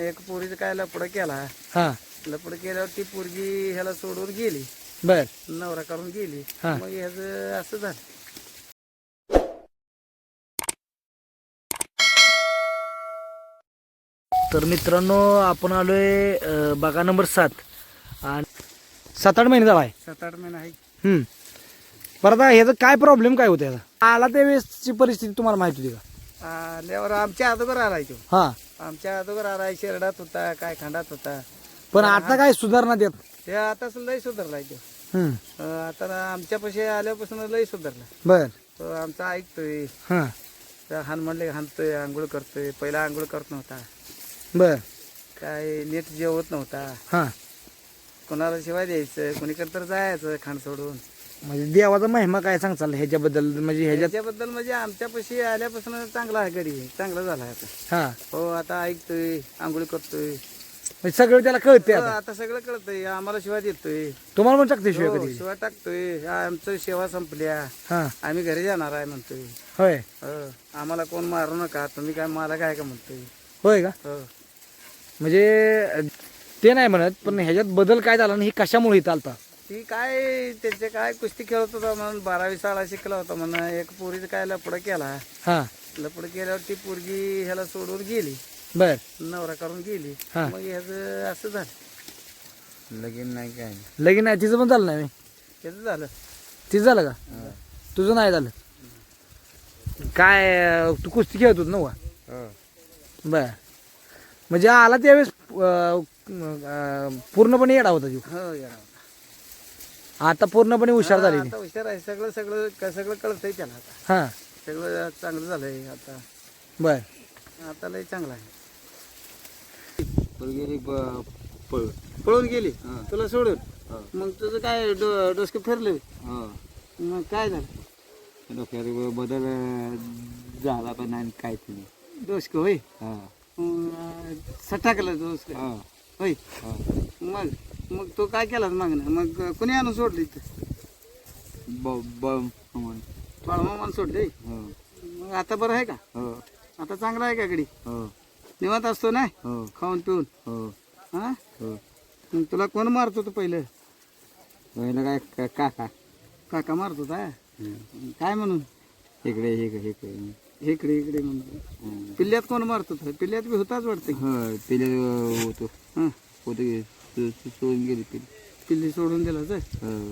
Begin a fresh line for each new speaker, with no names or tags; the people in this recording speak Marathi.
एक पोरीचं काय लपड केला.
हा.
लपड केल्यावर ती पोरगी ह्याला सोडून गेली.
बर.
नवरा करून गेली.
हा.
मग ह्याच असं झालं.
तर मित्रांनो आपण आलोय अं, बागा नंबर सात. आणि सात आठ महिने झाला आहे.
सात आठ महिने आहे.
हम्म. परत आता ह्याचा काय प्रॉब्लेम काय होता याचा आला त्यावेळेसची परिस्थिती तुम्हाला माहिती होती का?
आल्यावर आमच्या अगोदर आलाय तो.
हा.
आमच्या अगोदर आलाय शेरडात होता काय खंडात होता.
पण आता काय सुधारणा देत?
ते आता लय सुधारलाय तो. आता आमच्यापाशी आल्यापासून लय सुधारला.
बर.
तो आमचा ऐकतोय.
हा.
त्या हान म्हणले हाणतोय आंघोळ करतोय. पहिला आंघोळ करत नव्हता.
बर.
काय नीट जेवत नव्हता.
हा.
कोणाला शिवाय द्यायचं कोणीकडे तर जायचं खाण सोडून.
म्हणजे देवाचा महिमा काय सांगचाल ह्याच्याबद्दल? म्हणजे ह्याच्यात
ह्याच्याबद्दल म्हणजे आमच्यापाशी आल्यापासून चांगला आहे गडी चांगला झाला आता.
हा.
हो आता ऐकतोय आंघोळ करतोय.
म्हणजे सगळं त्याला कळते
हो,
आता.
आता सगळं कळतंय. आम्हाला शिवाय देतोय.
तुम्हाला टाकते शिवाय
हो,
कधी?
शिवाय टाकतोय. आमचं सेवा संपल्या.
हा.
आम्ही घरी जाणार आहे म्हणतोय.
होय.
हो, आम्हाला कोण मारू नका. तुम्ही काय मला काय का म्हणतोय?
होय का?
हो.
म्हणजे ते नाही म्हणत पण ह्याच्यात बदल काय झाला आणि हे कशामुळे इथं आलता?
ती काय त्यांचे काय कुस्ती खेळत होता म्हणून बारावी शाळा शिकला होता म्हणून एक पोरीचं काय लपड केला.
हा.
लपड केल्यावर ती पोरगी ह्याला सोडून गेली.
बर.
नवरा करून गेली.
हा.
मग ह्याच असं झालं. लगीन नाही काय?
लगीन नाही तिचं पण झालं नाही
त्याच झालं.
तिचं झालं का? तुझं नाही झालं. काय अं, तू कुस्ती खेळत होत नव्हा
हो.
बर. म्हणजे आला त्यावेळेस अं, अं, पूर्णपणे येडा होता जीव
हो या
आता पूर्णपणे हुशार झाली
आता हुशार आहे. सगळं सगळं क- सगळं कळतंय त्याला आता.
हा.
सगळं चांगलं झालंय आता.
बर.
आता लय चांगलं आहे. गेली पळून गेली. तुला सोडून. मग तुझं काय डो- डोसकं फिरलं मग काय झालं?
डोक्यात बदल झाला पण नाही काय नाही.
डोसकं होय?
हा.
मग सटाकलं डोसकं.
हा.
होय?
हा.
मग? मग तो काय केला मग मग कुणी आणून सोडली
ब ब म्हणून
बाळमामान सोडले
हो.
मग आता बरं आहे का?
हो.
आता चांगला आहे का गडी
हो.
निवांत असतो ना?
हो.
खाऊन पिऊन?
हो.
हा?
हो.
तुला कोण मारत होतं पहिलं?
पहिलं काय? का- काका.
काका मारत होता? काय म्हणून?
इकडे इकडे इकडे
इकडे इकडे म्हणून. पिल्ल्यात कोण मारत होतं? पिल्ल्यात बी होताच वाटतं
हो पिले होतो.
हं.
होतो सोडून गेली
पिल्ली सोडून दिला तर
हो.